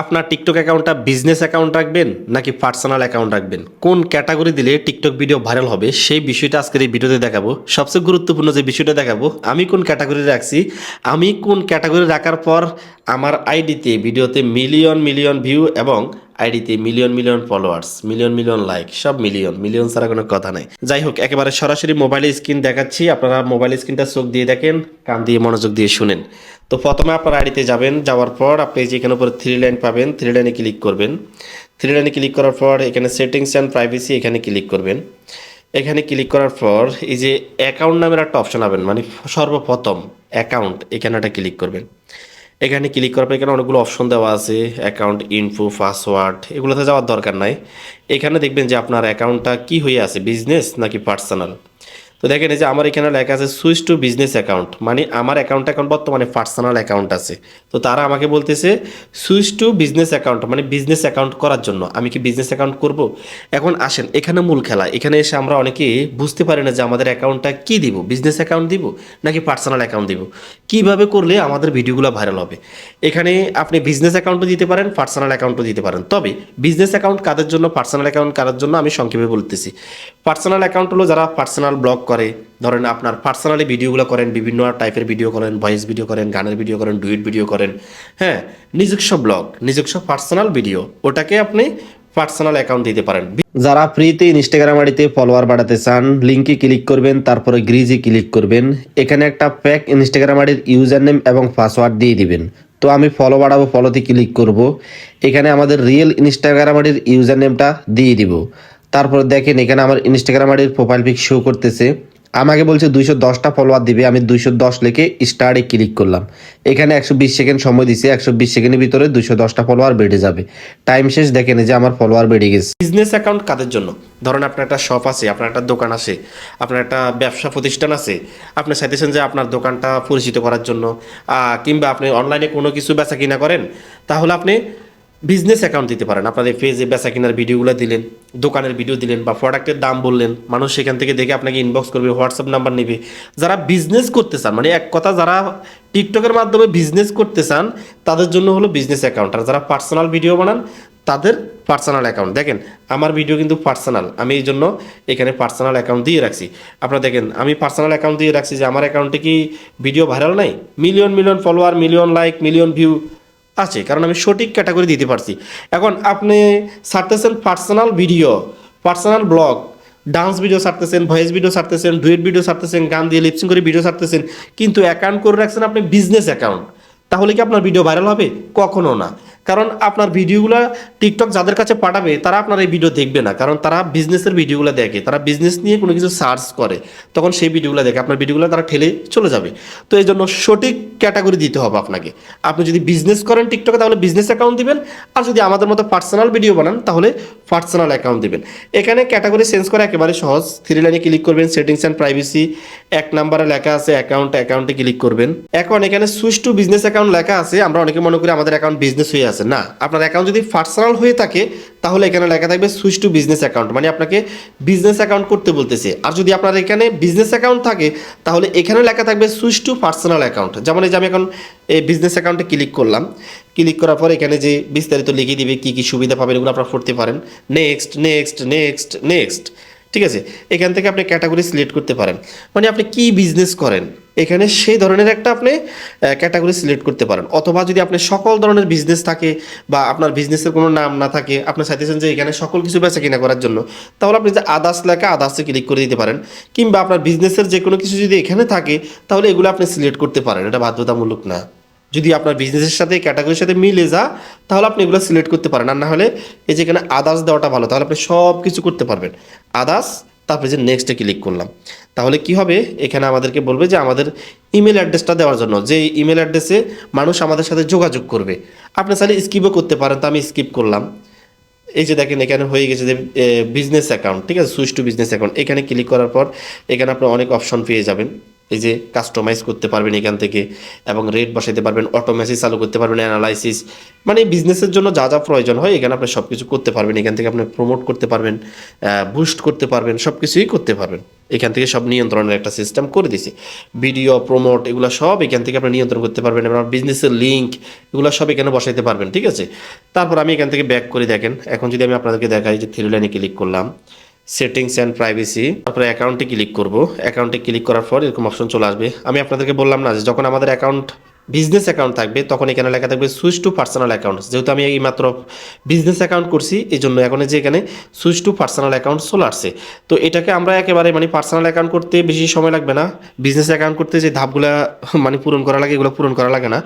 আপনার টিকটক অ্যাকাউন্টটা business account রাখবেন নাকি পার্সোনাল অ্যাকাউন্ট রাখবেন? কোন ক্যাটাগরি দিলে টিকটক ভিডিও ভাইরাল হবে সেই বিষয়টা আজকের এই ভিডিওতে দেখাবো। সবচেয়ে গুরুত্বপূর্ণ যে বিষয়টা দেখাবো, আমি কোন ক্যাটাগরি রাখছি? আমি কোন ক্যাটাগরি রাখার পর আমার আইডিতে ভিডিওতে মিলিয়ন মিলিয়ন ভিউ এবং আইডিতে million million followers million million like সব মিলিয়ন মিলিয়ন ছাড়া কোনো কথা নাই। যাই হোক একেবারে সরাসরি মোবাইল স্ক্রিন দেখাচ্ছি, আপনারা মোবাইল স্ক্রিনটা চোখ দিয়ে দেখেন, কান দিয়ে মনোযোগ দিয়ে শুনেন। তো প্রথমে আপনার আইডিতে যাবেন, যাওয়ার পর আপনি যে এখানে উপরে থ্রি লাইন পাবেন থ্রি লাইনে ক্লিক করবেন। থ্রি লাইনে ক্লিক করার পর এখানে সেটিংস অ্যান্ড প্রাইভেসি এখানে ক্লিক করবেন। এখানে ক্লিক করার পর এই যে অ্যাকাউন্ট নামের একটা অপশন পাবেন মানে সর্বপ্রথম অ্যাকাউন্ট এখানে একটা ক্লিক করবেন। এখানে ক্লিক করার পর এখানে অনেকগুলো অপশন দেওয়া আছে অ্যাকাউন্ট ইনফো পাসওয়ার্ড এগুলোতে যাওয়ার দরকার নাই। এখানে দেখবেন যে আপনার অ্যাকাউন্টটা কি হয়ে আছে বিজনেস নাকি পার্সোনাল তো দেখেন এই যে আমার এখানে লেখা আছে সুইচ টু বিজনেস অ্যাকাউন্ট মানে আমার অ্যাকাউন্ট এখন বর্তমানে পার্সোনাল অ্যাকাউন্ট আছে। তো তারা আমাকে বলতেছে সুইচ টু বিজনেস অ্যাকাউন্ট মানে বিজনেস অ্যাকাউন্ট করার জন্য। আমি কি বিজনেস অ্যাকাউন্ট করব? এখন আসেন, এখানে মূল খেলা। এখানে এসে আমরা অনেকে বুঝতে পারি না যে আমাদের অ্যাকাউন্টটা কি দিব? বিজনেস অ্যাকাউন্ট দিব নাকি পার্সোনাল অ্যাকাউন্ট দিব? কীভাবে করলে আমাদের ভিডিওগুলো ভাইরাল হবে? এখানে আপনি বিজনেস অ্যাকাউন্টও দিতে পারেন পার্সোনাল অ্যাকাউন্টও দিতে পারেন। তবে বিজনেস অ্যাকাউন্ট কাদের জন্য পার্সোনাল অ্যাকাউন্ট কাদের জন্য আমি সংক্ষেপে বলতেছি। পার্সোনাল অ্যাকাউন্ট হলো যারা পার্সোনাল ব্লগ করে। ধরেন আপনার পার্সোনালি ভিডিওগুলো করেন, বিভিন্ন টাইপের ভিডিও করেন ভয়েস ভিডিও করেন, গানের ভিডিও করেন ডুইট ভিডিও করেন হ্যাঁ নিজস্ব ব্লগ নিজস্ব পার্সোনাল ভিডিও ওটাকে আপনি পার্সোনাল অ্যাকাউন্ট দিতে পারেন। যারা ফ্রিতে ইনস্টাগ্রাম আইডিতে ফলোয়ার বাড়াতে চান লিঙ্কে ক্লিক করবেন, তারপরে গ্রিজে ক্লিক করবেন। এখানে একটা প্যাক ইনস্টাগ্রাম আইডির ইউজার নেম এবং পাসওয়ার্ড দিয়ে দিবেন। তো আমি ফলো বাড়াবো ফলোতে ক্লিক করব। এখানে আমাদের রিয়েল ইনস্টাগ্রাম আইডির ইউজার নেমটা দিয়ে দিব। তারপর দেখেন এখানে আমার ইনস্টাগ্রাম আইডির প্রোফাইল পিক শো করতেছে। আমাকে বলছে দুইশো দশটা ফলোয়ার দিবে, আমি দুইশো দশ লিখে স্টারে ক্লিক করলাম। এখানে একশো বিশ সেকেন্ড সময় দিছে, একশো বিশ সেকেন্ডের ভিতরে দুইশো দশটা ফলোয়ার বেড়ে যাবে। টাইম শেষ, দেখেন যে আমার ফলোয়ার বেড়ে গেছে। বিজনেস অ্যাকাউন্ট কাদের জন্য? ধরেন আপনার একটা শপ আছে, আপনার একটা দোকান আছে, আপনার একটা ব্যবসা প্রতিষ্ঠান আছে, আপনি চাইতেছেন যে আপনার দোকানটা পরিচিত করার জন্য কিংবা আপনি অনলাইনে কোনো কিছু বেচা কিনা করেন, তাহলে আপনি বিজনেস অ্যাকাউন্ট দিতে পারেন। আপনাদের পেজে বেচা কেনার ভিডিওগুলো দিলেন, দোকানের ভিডিও দিলেন বা প্রোডাক্টের দাম বললেন, মানুষ সেখান থেকে দেখে আপনাকে ইনবক্স করবে হোয়াটসঅ্যাপ নাম্বার নেবে। যারা বিজনেস করতে চান মানে এক কথা যারা টিকটকের মাধ্যমে বিজনেস করতে চান, তাদের জন্য হলো বিজনেস অ্যাকাউন্ট আর যারা পার্সোনাল ভিডিও বানান, তাদের পার্সোনাল অ্যাকাউন্ট দেখেন, আমার ভিডিও কিন্তু পার্সোনাল আমি এই জন্য এখানে পার্সোনাল অ্যাকাউন্ট দিয়ে রাখছি। আপনারা দেখেন, আমি পার্সোনাল অ্যাকাউন্ট দিয়ে রাখছি যে আমার অ্যাকাউন্টে কি ভিডিও ভাইরাল নাই? Million million follower million like million view আছে, কারণ আমি সঠিক ক্যাটাগরি দিতে পারছি। এখন আপনি ছাড়তেছেন personal video personal blog dance video ছাড়তেছেন voice video ছাড়তেছেন ডুয়েট ভিডিও ছাড়তেছেন, গান দিয়ে লিপসিং করে ভিডিও ছাড়তেছেন, কিন্তু অ্যাকাউন্ট করে রাখছেন আপনি বিজনেস অ্যাকাউন্ট তাহলে কি আপনার ভিডিও ভাইরাল হবে? কখনো না। কারণ আপনার ভিডিওগুলো টিকটক যাদের কাছে পাঠাবে, তারা আপনার এই ভিডিও দেখবে না। কারণ তারা বিজনেসের ভিডিওগুলো দেখে, তারা বিজনেস নিয়ে কোনো কিছু সার্চ করে, তখন সেই ভিডিওগুলো দেখে, আপনার ভিডিওগুলো তারা ঠেলে চলে যাবে। তো এই জন্য সঠিক ক্যাটাগরি দিতে হবে আপনাকে। আপনি যদি বিজনেস করেন টিকটকে তাহলে বিজনেস অ্যাকাউন্ট দিবেন, আর যদি আমাদের মতো পার্সোনাল ভিডিও বানান, তাহলে পার্সোনাল অ্যাকাউন্ট দিবেন। এখানে ক্যাটাগরি চেঞ্জ করা একেবারে সহজ। থ্রি লাইনে ক্লিক করবেন সেটিংস অ্যান্ড প্রাইভেসি এক নাম্বারে লেখা আছে অ্যাকাউন্ট অ্যাকাউন্টে ক্লিক করবেন। এখন এখানে সুইচ টু বিজনেস অ্যাকাউন্ট লেখা আছে। আমরা অনেকে মনে করি আমাদের অ্যাকাউন্ট বিজনেস হয়ে আছে। না, আপনার অ্যাকাউন্ট যদি পার্সোনাল হয়ে থাকে, তাহলে এখানে লেখা থাকবে সুইচ টু বিজনেস অ্যাকাউন্ট মানে আপনাকে বিজনেস অ্যাকাউন্ট করতে বলতেছে। আর যদি আপনার এখানে বিজনেস অ্যাকাউন্ট থাকে, তাহলে এখানে লেখা থাকবে সুইচ টু পার্সোনাল অ্যাকাউন্ট যেমন এই যে আমি এখন এই বিজনেস অ্যাকাউন্টে ক্লিক করলাম। ক্লিক করার পর এখানে যে বিস্তারিত লিখে দিবে, কী কী সুবিধা পাবেন, এগুলো আপনারা পড়তে পারেন। নেক্সট নেক্সট নেক্সট নেক্সট ঠিক আছে? এখান থেকে আপনি ক্যাটাগরি সিলেক্ট করতে পারেন। মানে আপনি কি বিজনেস করেন? এখানে সেই ধরনের একটা আপনি ক্যাটাগরি সিলেক্ট করতে পারেন। অথবা যদি আপনি সকল ধরনের বিজনেস থাকে বা আপনার বিজনেসের কোনো নাম না থাকে, আপনি চাইতেছেন যে এখানে সকল কিছু বেচা কিনা করার জন্য, তাহলে আপনি যে আদার্স লেখা আদার্সে ক্লিক করে দিতে পারেন। কিংবা আপনার বিজনেসের যে কোনো কিছু যদি এখানে থাকে, তাহলে এগুলো আপনি সিলেক্ট করতে পারেন। এটা বাধ্যতামূলক না। যদি আপনার বিজনেসের সাথে ক্যাটাগরির সাথে মিলে যা তাহলে আপনি এগুলো সিলেক্ট করতে পারেন। আর না হলে এই যে এখানে আদার্স দেওয়াটা ভালো, তাহলে আপনি সব কিছু করতে পারবেন। আদার্স তারপরে যে নেক্সটে ক্লিক করলাম। তাহলে কি হবে? এখানে আমাদেরকে বলবে যে আমাদের ইমেল অ্যাড্রেসটা দেওয়ার জন্য। যে ইমেল অ্যাড্রেসে মানুষ আমাদের সাথে যোগাযোগ করবে। আপনি চাইলে স্কিপও করতে পারেন, তো আমি স্কিপ করলাম। এই যে দেখেন, এখানে হয়ে গেছে যে বিজনেস অ্যাকাউন্ট ঠিক আছে? সুইচ টু বিজনেস অ্যাকাউন্ট এখানে ক্লিক করার পর এখানে আপনি অনেক অপশন পেয়ে যাবেন। এই যে কাস্টমাইজ করতে পারবেন এখান থেকে এবং রেট বসাইতে পারবেন অটোমেসিস চালু করতে পারবেন অ্যানালাইসিস মানে বিজনেসের জন্য যা যা প্রয়োজন হয় এখানে আপনি সব কিছু করতে পারবেন, এখান থেকে আপনি প্রমোট করতে পারবেন বুস্ট করতে পারবেন সব কিছুই করতে পারবেন। এখান থেকে সব নিয়ন্ত্রণের একটা সিস্টেম করে দিছে। ভিডিও প্রমোট এগুলো সব এখান থেকে আপনি নিয়ন্ত্রণ করতে পারবেন এবং বিজনেসের লিঙ্ক এগুলো সব এখানে বসাইতে পারবেন, ঠিক আছে? তারপর আমি এখান থেকে ব্যাক করে দেখেন, এখন যদি আমি আপনাদেরকে দেখাই যে থ্রি লাইনে ক্লিক করলাম সেটিংস অ্যান্ড প্রাইভেসি তারপরে অ্যাকাউন্টে ক্লিক করব। অ্যাকাউন্টে ক্লিক করার পর এরকম অপশন চলে আসবে। আমি আপনাদেরকে বললাম না যে যখন আমাদের অ্যাকাউন্ট বিজনেস অ্যাকাউন্ট থাকবে, তখন এখানে লেখা থাকবে সুইচ টু পার্সোনাল অ্যাকাউন্ট যেহেতু আমি এই মাত্র বিজনেস অ্যাকাউন্ট করছি এই জন্য এখন যে এখানে সুইচ টু পার্সোনাল অ্যাকাউন্ট চলে আসছে। তো এটাকে আমরা একেবারে মানে পার্সোনাল অ্যাকাউন্ট করতে বেশি সময় লাগবে না। বিজনেস অ্যাকাউন্ট করতে যে ধাপগুলো মানে পূরণ করা লাগে, এগুলো পূরণ করা লাগে না।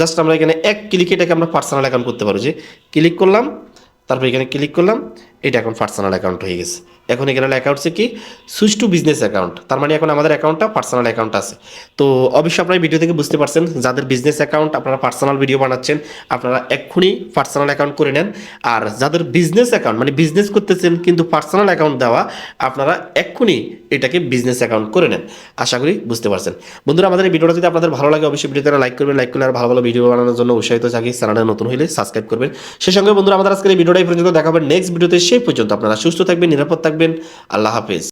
জাস্ট আমরা এখানে এক ক্লিকে এটাকে আমরা পার্সোনাল অ্যাকাউন্ট করতে পারব যে ক্লিক করলাম, তারপর এখানে ক্লিক করলাম, এটা এখন পার্সোনাল অ্যাকাউন্ট হয়ে গেছে। এখন এখানে লেখা হচ্ছে কি সুইচ টু বিজনেস অ্যাকাউন্ট তার মানে এখন আমাদের অ্যাকাউন্টটা পার্সোনাল অ্যাকাউন্ট আছে। তো অবশ্যই আপনারা ভিডিও থেকে বুঝতে পারছেন, যাদের বিজনেস অ্যাকাউন্ট আপনারা পার্সোনাল ভিডিও বানাচ্ছেন, আপনারা এক্ষুনি পার্সোনাল অ্যাকাউন্ট করে নেন। আর যাদের বিজনেস অ্যাকাউন্ট মানে বিজনেস করতেছেন কিন্তু পার্সোনাল অ্যাকাউন্ট দেওয়া, আপনারা এক্ষুনি এটাকে বিজনেস অ্যাকাউন্ট করে নেন। আশা করি বুঝতে পারছেন। বন্ধুরা, আমাদের এই ভিডিওটা যদি আপনাদের ভালো লাগে, অবশ্যই ভিডিওতে লাইক করবেন। লাইক করলে আর ভালো ভালো ভিডিও বানানোর জন্য উৎসাহিত থাকি। চ্যানেলে নতুন হলে সাবস্ক্রাইব করবেন। সেই সঙ্গে বন্ধুরা, আমাদের আজকের এই ভিডিওটাই পর্যন্ত দেখাবেন। নেক্সট ভিডিওতে সেই পর্যন্ত আপনারা সুস্থ থাকবেন, নিরাপদ থাকবেন। আল্লাহ হাফেজ।